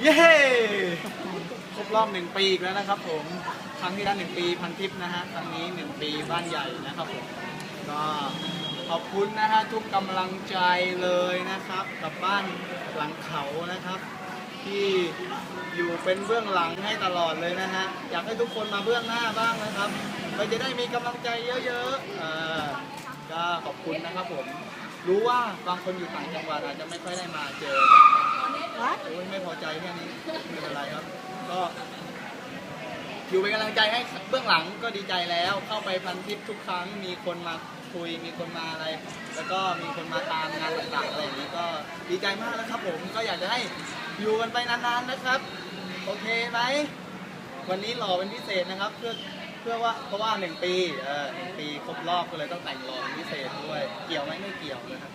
เย้ครบรอบหนึ่งปีอีกแล้วนะครับผมครั้งที่แล้วหนึ่งปีพันทิปนะฮะครั้งนี้หนึ่งปีบ้านใหญ่นะครับผมก็ขอบคุณนะฮะทุกกำลังใจเลยนะครับกับบ้านหลังเขานะครับ ที่อยู่เป็นเบื้องหลังให้ตลอดเลยนะฮะอยากให้ทุกคนมาเบื้องหน้าบ้างนะครับเราจะได้มีกำลังใจเยอะๆเออก็ขอบคุณนะครับผมรู้ว่าบางคนอยู่ต่างจังหวัดอาจจะไม่ค่อยได้มาเจอ โอ้ยไม่พอใจแค่นี้ไม่เป็นไรครับ ก็อยู่เป็นกำลังใจให้เบื้องหลังก็ดีใจแล้ว เข้าไปพันทิปทุกครั้ง มีคนมาคุย มีคนมาอะไร แล้วก็มีคนมาตามงานต่างๆอะไรอย่างนี้ก็ดีใจมากแล้วครับ ผมก็อยากจะให้อยู่กันไปนานๆนะครับ โอเคไหมวันนี้หล่อเป็นพิเศษนะครับ เพื่อเพื่อว่าเพราะว่าหนึ่งปีเออหนึ่งปีครบรอบก็เลยต้องแต่งหล่อเป็นพิเศษด้วย เกี่ยวไหมไม่เกี่ยวนะครับ